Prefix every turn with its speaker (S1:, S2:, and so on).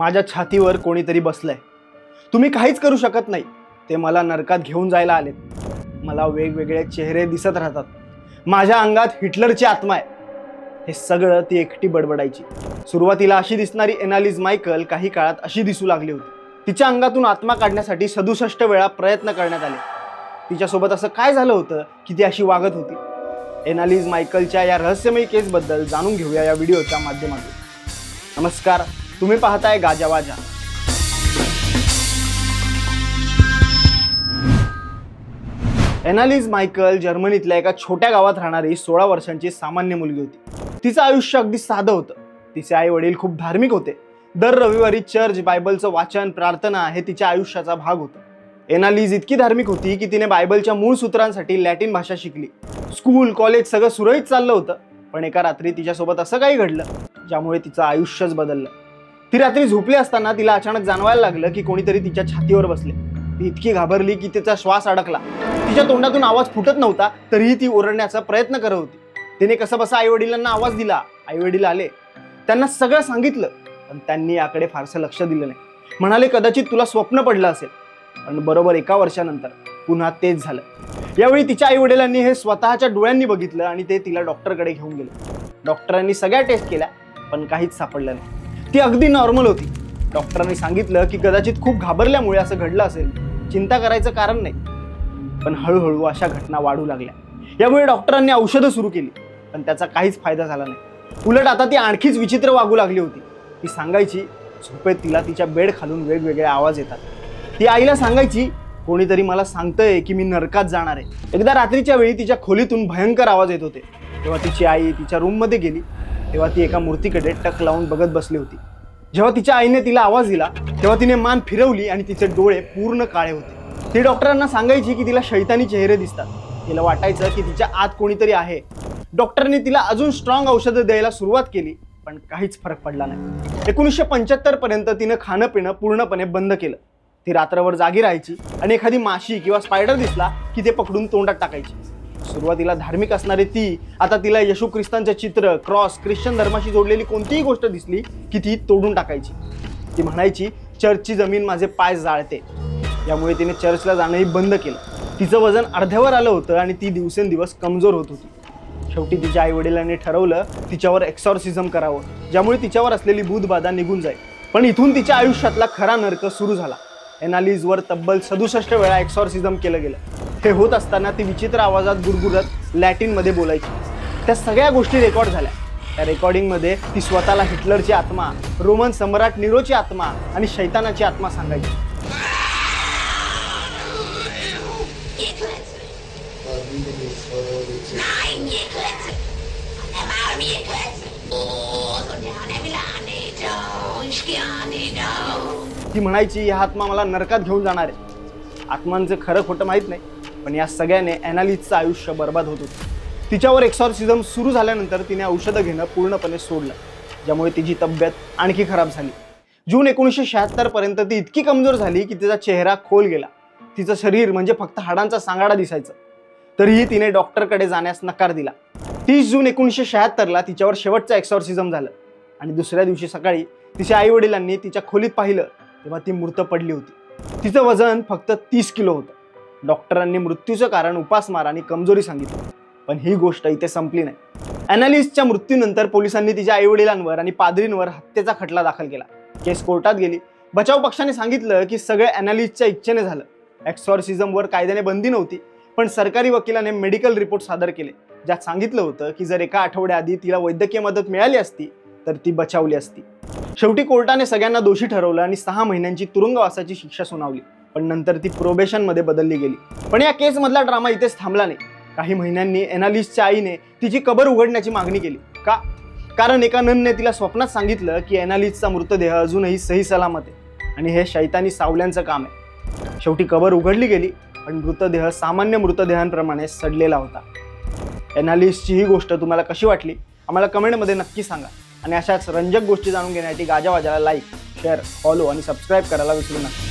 S1: माझ्या छातीवर कोणीतरी बसलंय. तुम्ही काहीच करू शकत नाही. ते मला नरकात घेऊन जायला आलेत. मला वेगवेगळे चेहरे दिसत राहतात. माझ्या अंगात हिटलरची आत्मा आहे. हे सगळं ती एकटी बडबडायची. सुरुवातीला अशी दिसणारी एनालिज मायकल काही काळात अशी दिसू लागली होती. तिच्या अंगातून आत्मा काढण्यासाठी सदुसष्ट वेळा प्रयत्न करण्यात आले. तिच्यासोबत असं काय झालं होतं की ती अशी वागत होती? एनालिज मायकलच्या या रहस्यमयी केसबद्दल जाणून घेऊया या व्हिडिओच्या माध्यमातून. नमस्कार. तुम्ही पाहताय गाजावाजा एनालिज मायकल जर्मनीतल्या एका छोट्या गावात राहणारी सोळा वर्षांची सामान्य मुलगी होती. तिचं आयुष्य अगदी साधं होतं. तिचे आई वडील खूप धार्मिक होते. दर रविवारी चर्च बायबलचं वाचन प्रार्थना हे तिच्या आयुष्याचा भाग होता. एनालिज इतकी धार्मिक होती की तिने बायबलच्या मूळ सूत्रांसाठी लॅटिन भाषा शिकली. स्कूल कॉलेज सगळं सुरळीत चाललं होतं. पण एका रात्री तिच्यासोबत असं काही घडलं ज्यामुळे तिचं आयुष्यच बदललं. ती रात्री झोपली असताना तिला अचानक जाणवायला लागलं की कोणीतरी तिच्या छातीवर बसले. ती इतकी घाबरली की तिचा श्वास अडकला. तिच्या तोंडातून आवाज फुटत नव्हता तरीही ती ओरडण्याचा प्रयत्न करत होती. तिने कसं बसा आई वडिलांना आवाज दिला. आई वडील आले. त्यांना सगळं सांगितलं पण त्यांनी याकडे फारसं लक्ष दिलं नाही. म्हणाले कदाचित तुला स्वप्न पडलं असेल. पण बरोबर एका वर्षानंतर पुन्हा तेच झालं. यावेळी तिच्या आई वडिलांनी हे स्वतःच्या डोळ्यांनी बघितलं आणि ते तिला डॉक्टरकडे घेऊन गेले. डॉक्टरांनी सगळ्या टेस्ट केल्या पण काहीच सापडलं नाही. ती अगदी नॉर्मल होती. डॉक्टरांनी सांगितलं की कदाचित खूप घाबरल्यामुळे असं घडलं असेल. चिंता करायचं कारण नाही. पण हळूहळू अशा घटना वाढू लागल्या. यामुळे डॉक्टरांनी औषधं सुरू केली पण त्याचा काहीच फायदा झाला नाही. उलट आता ती आणखीच विचित्र वागू लागली होती. ती सांगायची झोपेत तिला तिच्या बेड खालून वेगवेगळे आवाज येतात. ती आईला सांगायची कोणीतरी मला सांगतंय की मी नरकात जाणार आहे. एकदा रात्रीच्या वेळी तिच्या खोलीतून भयंकर आवाज येत होते. तेव्हा तिची आई तिच्या रूममध्ये गेली. तेव्हा ती एका मूर्तीकडे टक लावून बघत बसली होती. जेव्हा तिच्या आईने तिला आवाज दिला तेव्हा तिने मान फिरवली आणि तिचे डोळे पूर्ण काळे होते. ती डॉक्टरांना सांगायची की तिला शैतानी चेहरे दिसतात. तिला वाटायचं की तिच्या आत कोणीतरी आहे. डॉक्टरने तिला अजून स्ट्रॉंग औषधं द्यायला सुरुवात केली पण काहीच फरक पडला नाही. एकोणीसशे पंच्याहत्तर पर्यंत तिनं खाणं पिणं पूर्णपणे बंद केलं. ती रात्रभर जागी राहायची आणि एखादी माशी किंवा स्पायडर दिसला की ते पकडून तोंडात टाकायची. सुरुवातीला धार्मिक असणारी ती आता तिला येशू ख्रिस्तांचं चित्र क्रॉस ख्रिश्चन धर्माशी जोडलेली कोणतीही गोष्ट दिसली की ती तोडून टाकायची. ती म्हणायची चर्चची जमीन माझे पाय जाळते. यामुळे तिने चर्चला जाणंही बंद केलं. तिचं वजन अर्ध्यावर आलं होतं आणि ती दिवसेंदिवस कमजोर होत होती. शेवटी तिच्या आई वडिलांनी ठरवलं तिच्यावर एक्सॉर्सिझम करावं ज्यामुळे तिच्यावर असलेली भूतबाधा निघून जाईल. पण इथून तिच्या आयुष्यातला खरा नर्क सुरू झाला. एनालिजवर तब्बल सदुसष्ट वेळा एक्सॉर्सिझम केलं गेलं. हे होत असताना ती विचित्र आवाजात गुरगुरत लॅटिनमध्ये बोलायची. त्या सगळ्या गोष्टी रेकॉर्ड झाल्या. त्या रेकॉर्डिंगमध्ये ती स्वतःला हिटलरची आत्मा रोमन सम्राट निरोची आत्मा आणि शैतानाची आत्मा सांगायची. ती म्हणायची हा आत्मा मला नरकात घेऊन जाणार आहे. आत्मांचं खरं खोटं माहीत नाही. पण या सगळ्याने ॲनालिजचं आयुष्य बर्बाद होत होतं. तिच्यावर एक्सॉर्सिझम सुरू झाल्यानंतर तिने औषधं घेणं पूर्णपणे सोडलं ज्यामुळे तिची तब्येत आणखी खराब झाली. जून एकोणीसशे शहात्तरपर्यंत ती इतकी कमजोर झाली की तिचा चेहरा खोल गेला. तिचं शरीर म्हणजे फक्त हाडांचा सांगाडा दिसायचं. तरीही तिने डॉक्टरकडे जाण्यास नकार दिला. तीस जून एकोणीसशे शहात्तरला तिच्यावर शेवटचं एक्सॉर्सिझम झालं आणि दुसऱ्या दिवशी सकाळी तिच्या आईवडिलांनी तिच्या खोलीत पाहिलं तेव्हा ती मृत पडली होती. तिचं वजन फक्त तीस किलो होतं. डॉक्टरांनी मृत्यूचं कारण उपासमार आणि कमजोरी सांगितलं. पण ही गोष्ट इथे संपली नाही. अॅनालिस्टच्या मृत्यूनंतर पोलिसांनी तिच्या आईवडिलांवर आणि पादरींवर हत्येचा खटला दाखल केला. केस कोर्टात गेली. बचाव पक्षाने सांगितलं की सगळं अॅनालिस्टच्या इच्छेने झालं. एक्सॉर्सिझमवर कायद्याने बंदी नव्हती पण सरकारी वकिलाने मेडिकल रिपोर्ट सादर केले. ज्यात सांगितलं होतं की जर एका आठवड्याआधी तिला वैद्यकीय मदत मिळाली असती तर ती बचावली असती. शेवटी कोर्टाने सगळ्यांना दोषी ठरवलं आणि सहा महिन्यांची तुरुंगवासाची शिक्षा सुनावली. पण नंतर ती प्रोबेशनमध्ये बदलली गेली. पण या केसमधला ड्रामा इथेच थांबला नाही. काही महिन्यांनी एनालिस्टच्या आईने तिची कबर उघडण्याची मागणी केली. का? कारण एका ननने तिला स्वप्नात सांगितलं की एनालिस्टचा मृतदेह अजूनही सही सलामत आहे. आणि हे शैतानी सावल्यांचं काम आहे. शेवटी कबर उघडली गेली पण मृतदेह सामान्य मृतदेहांप्रमाणे सडलेला होता. एनालिस्टची ही गोष्ट तुम्हाला कशी वाटली? आम्हाला कमेंटमध्ये नक्की सांगा. आणि अशाच रंजक गोष्टी जाणून घेण्यासाठी गाजावाजाला लाईक शेअर फॉलो आणि सबस्क्राईब करायला विसरू नका.